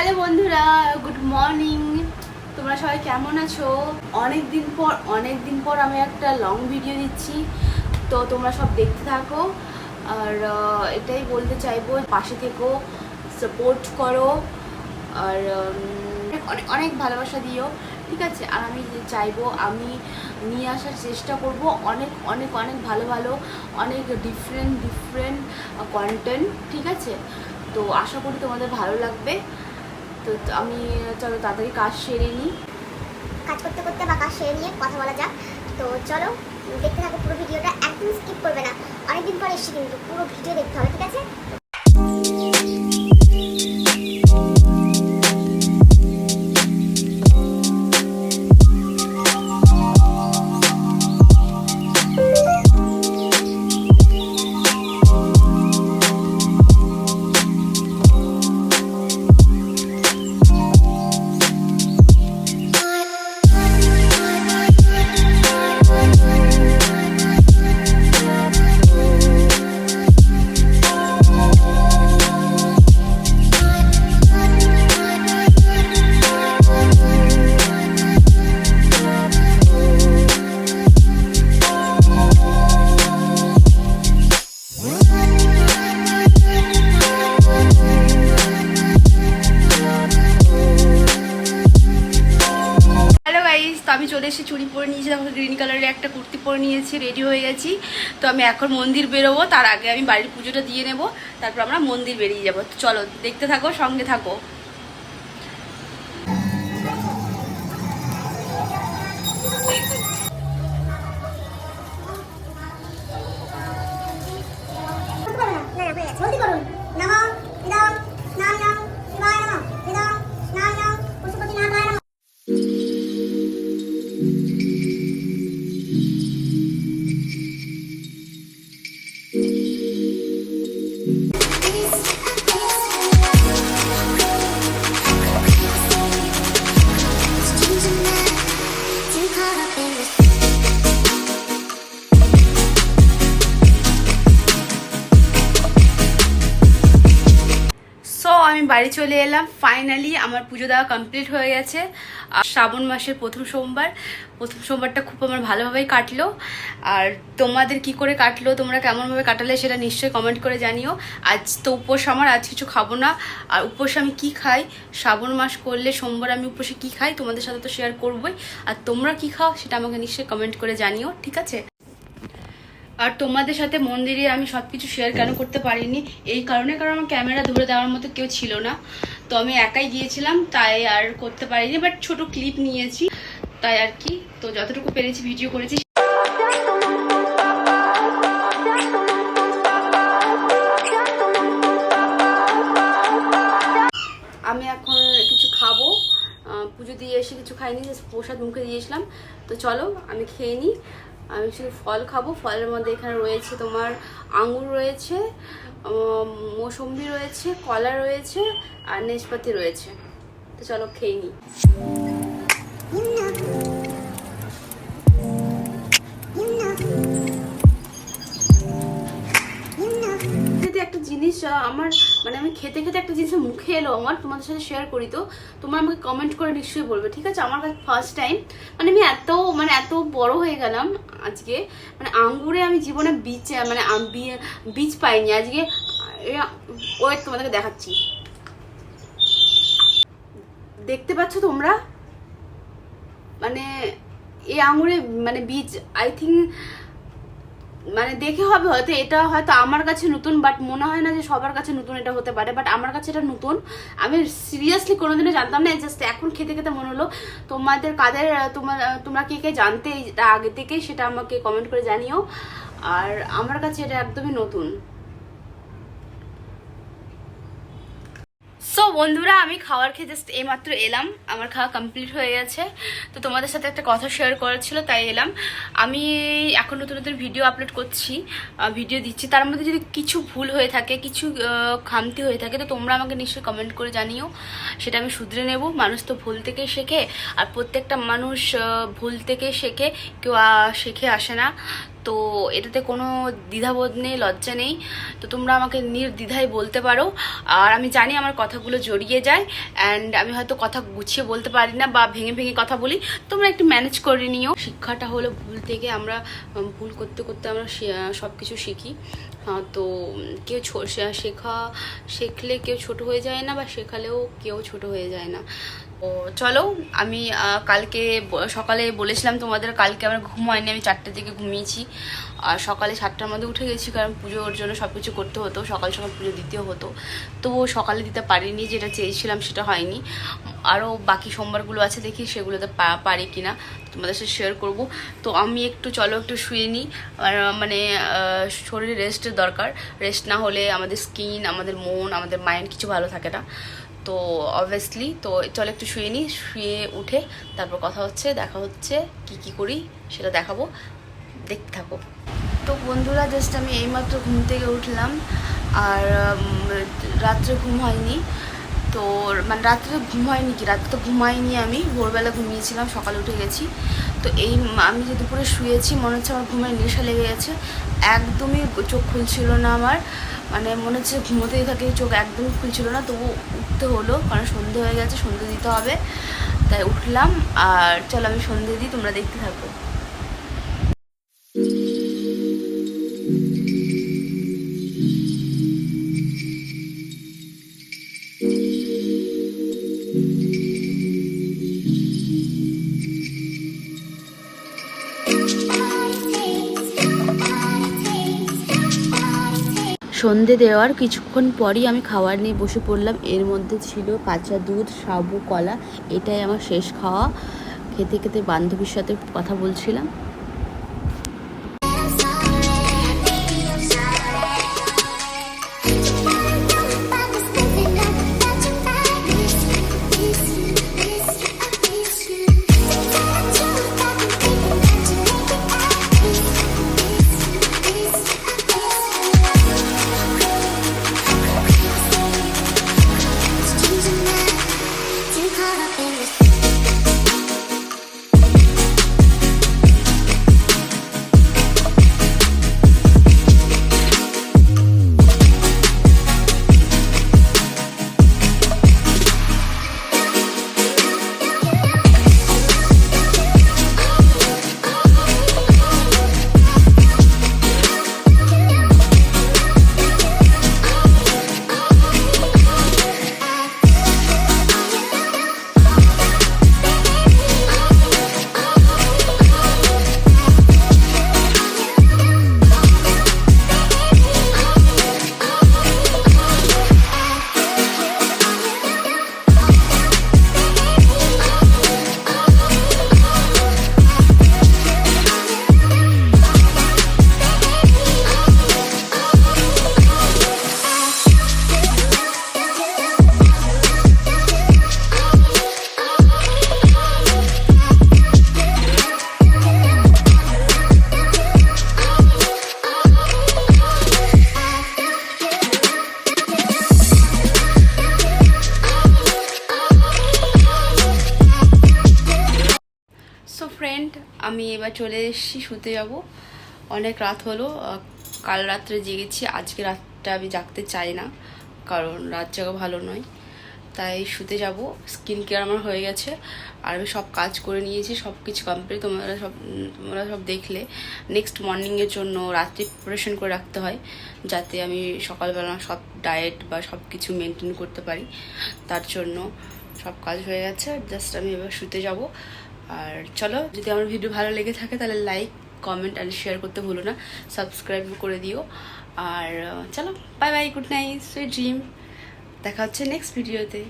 Hello বন্ধুরা, good morning. তোমরা সবাই কেমন আছো? অনেক দিন পর অনেক দিন পর আমি একটা লং ভিডিও দিচ্ছি। তো তোমরা সব দেখতে থাকো। আর এটাই বলতে চাইব, পাশে থেকো সাপোর্ট করো। আর অনেক অনেক ভালোবাসা দিও, ঠিক আছে? আর আমি চাইব, আমি নিয়ে আসার চেষ্টা করব অনেক অনেক অনেক ভালো ভালো, অনেক ডিফারেন্ট ডিফারেন্ট কন্টেন্ট ঠিক আছে? তো আশা করি তোমাদের ভালো লাগবে। তো আমি, চলো তাড়াতাড়ি কাজ সেরে নিই কাজ করতে করতে বা কাজ সেরে নিয়ে কথা বলা যাক। তো চলো, দেখতে থাকো পুরো ভিডিওটা, একদম স্কিপ করবে না। অনেকদিন পর এসছি কিন্তু পুরো ভিডিও দেখতে হবে, ঠিক আছে? আমি চুড়ি পরে নিয়েছি তারপর গ্রিন কালারের একটা কুর্তি পরে নিয়েছি রেডি হয়ে গেছি। তো আমি এখন মন্দির বেরোবো, তার আগে আমি বাড়ির পুজোটা দিয়ে নেব, তারপর আমরা মন্দির বেরিয়ে যাব। চলো, দেখতে থাকো, সঙ্গে থাকো। বাড়ি চলে এলাম। ফাইনালি আমার পুজো দেওয়া কমপ্লিট হয়ে গেছে। আর শ্রাবণ মাসের প্রথম সোমবার। প্রথম সোমবারটা খুব আমার ভালোভাবেই কাটলো। আর তোমাদের কি করে কাটলো, তোমরা কেমনভাবে কাটালে সেটা নিশ্চয়ই কমেন্ট করে জানিও। আজ তো উপোস আমার, আজ কিছু খাব না। আর উপোস আমি কি খাই, শ্রাবণ মাস করলে সোমবার আমি উপোসে কি খাই, তোমাদের সাথে তো শেয়ার করবোই। আর তোমরা কি খাও, সেটা আমাকে নিশ্চয়ই কমেন্ট করে জানিও, ঠিক আছে? আর তোমাদের সাথে মন্দিরে আমি সব কিছু শেয়ার কেন করতে পারিনি? এই কারণে কারণ আমার ক্যামেরা ধরে দেওয়ার মতো কেউ ছিল না। তো আমি একাই গিয়েছিলাম তাই আর করতে পারিনি বাট ছোট ক্লিপ নিয়েছি। তাই আর কি তো যতটুকু পেরেছি ভিডিও করেছি। আমি এখন কিছু খাব। পুজো দিয়ে এসে কিছু খাইনি প্রসাদ মুখে দিয়েছিলাম। তো চলো আমি খেয়ে নিই। আমি শুধু ফল খাব। ফলের মধ্যে এখানে রয়েছে তোমার আঙুর রয়েছে মৌসম্বি রয়েছে, কলা রয়েছে আর নেশপাতি রয়েছে। তো চলো খেয়ে নিই যদি একটা জিনিস আমার মানে আমি খেতে খেতে একটা জিনিস মুখে এলো আমার, তোমাদের সাথে শেয়ার করি তো, তোমরা আমাকে কমেন্ট করে নিশ্চয়ই বলবে, ঠিক আছে? আমার কাছে ফার্স্ট টাইম মানে আমি এত মানে এত বড় হয়ে গেলাম আজকে মানে আঙ্গুরে আমি জীবনে বীজ মানে বীজ পাইনি, আজকে ওয়েট তোমাদেরকে দেখাচ্ছি। দেখতে পাচ্ছ তোমরা? মানে এই আঙুরে মানে বীজ আই থিঙ্ক মানে দেখে হবে হয়তো, এটা হয়তো আমার কাছে নতুন বাট মনে হয় না যে সবার কাছে নতুন এটা হতে পারে বাট আমার কাছে এটা নতুন। আমি সিরিয়াসলি কোনোদিনও জানতাম না জাস্ট এখন খেতে খেতে মনে হলো, তোমাদের কাদের তোমার তোমরা কে কে জানতে এটা আগে থেকে সেটা আমাকে কমেন্ট করে জানিও। আর আমার কাছে এটা একদমই নতুন। সো বন্ধুরা, আমি খাওয়ার খেয়ে জাস্ট এইমাত্র এলাম। আমার খাওয়া কমপ্লিট হয়ে গেছে। তো তোমাদের সাথে একটা কথা শেয়ার করার ছিল, তাই এলাম। আমি এখন নতুন নতুন ভিডিও আপলোড করছি ভিডিও দিচ্ছি। তার মধ্যে যদি কিছু ভুল হয়ে থাকে, কিছু খামতি হয়ে থাকে, তো তোমরা আমাকে নিশ্চয়ই কমেন্ট করে জানিও। সেটা আমি শুধরে নেব। মানুষ তো ভুল থেকে শেখে, আর প্রত্যেকটা মানুষ ভুল থেকে শেখে, কেউ শেখে আসে না। তো এটাতে কোনো দ্বিধাবোধ নেই, লজ্জা নেই। তো তোমরা আমাকে নির্দ্বিধায় বলতে পারো। আর আমি জানি আমার কথাগুলো জড়িয়ে যায় অ্যান্ড আমি হয়তো কথা গুছিয়ে বলতে পারি না বা ভেঙে ভেঙে কথা বলি। তোমরা একটু ম্যানেজ করে নিও। শিক্ষাটা হলো ভুল থেকে আমরা ভুল করতে করতে আমরা সব কিছু শিখি। তো কেউ শেখা, শেখলে কেউ ছোট হয়ে যায় না বা শেখালেও কেউ ছোট হয়ে যায় না। তো চলো, আমি কালকে সকালে বলেছিলাম তোমাদের কালকে আমার ঘুম হয়নি, আমি চারটের দিকে ঘুমিয়েছি। আর সকালে সাতটার মধ্যে উঠে গেছি, কারণ পুজোর জন্য সব কিছু করতে হতো, সকাল সকাল পুজো দিতেও হতো। তবুও সকালে দিতে পারিনি, যেটা চেয়েছিলাম সেটা হয়নি। আরও বাকি সোমবারগুলো আছে দেখি সেগুলোতে পারি কিনা, তোমাদের সাথে শেয়ার করব। তো আমি একটু, চলো একটু শুয়ে নিই। মানে শরীরে রেস্টের দরকার। রেস্ট না হলে আমাদের স্কিন আমাদের মন, আমাদের মাইন্ড কিছু ভালো থাকে না। তো অবভিয়াসলি তো চলো একটু শুয়ে নিই শুয়ে উঠে তারপর কথা হচ্ছে, দেখা হচ্ছে, কি কি করি সেটা দেখাবো, দেখতে থাকো। তো বন্ধুরা জাস্ট আমি এইমাত্র ঘুম থেকে উঠলাম, আর রাত্রে ঘুম হয়নি। তো মানে রাত্রে ঘুম হয়নি কি? রাত্রে তো ঘুমাইনি আমি। ভোরবেলা ঘুমিয়েছিলাম, সকালে উঠে গেছি। তো এই আমি যে দুপুরে শুয়েছি, মনে হচ্ছে আমার ঘুমের নেশা লেগে গেছে। একদমই চোখ খুলছিল না আমার। মানে মনে হচ্ছে ঘুমোতেই থাকে, চোখ একদমই খুলছিল না। তবু উঠতে হলো, কারণ সন্ধে হয়ে গেছে, সন্ধে দিতে হবে। তাই উঠলাম, আর চলো আমি সন্ধে দিই, তোমরা দেখতে থাকো। সন্ধে দেওয়ার কিছুক্ষণ পরই আমি খাবার নিয়ে বসে পড়লাম। এর মধ্যে ছিল কাঁচা দুধ, সাবু, কলা, এটাই আমার শেষ খাওয়া। খেতে খেতে বান্ধবীর সাথে কথা বলছিলাম। আমি এবার চলে এসেছি, শুতে যাব। অনেক রাত হলো কাল রাত্রে জেগেছি, আজকে রাতটা আমি জাগতে চাই না, কারণ রাত জাগা ভালো নয়। তাই শুতে যাব স্কিন কেয়ার আমার হয়ে গেছে, আর আমি সব কাজ করে নিয়েছি, সব কিছু কমপ্লিট তোমরা সব তোমরা সব দেখলে। নেক্সট মর্নিংয়ের জন্য রাত্রি প্রিপারেশন করে রাখতে হয়, যাতে আমি সকালবেলা সব ডায়েট বা সব কিছু মেনটেন করতে পারি। তার জন্য সব কাজ হয়ে গেছে জাস্ট আমি এবার শুতে যাব। আর চলো, যদি আমার ভিডিও ভালো লেগে থাকে তাহলে লাইক কমেন্ট আর শেয়ার করতে ভুলো না। সাবস্ক্রাইব করে দিও। আর, চলো bye bye good night sweet dream দেখা হচ্ছে নেক্সট ভিডিওতে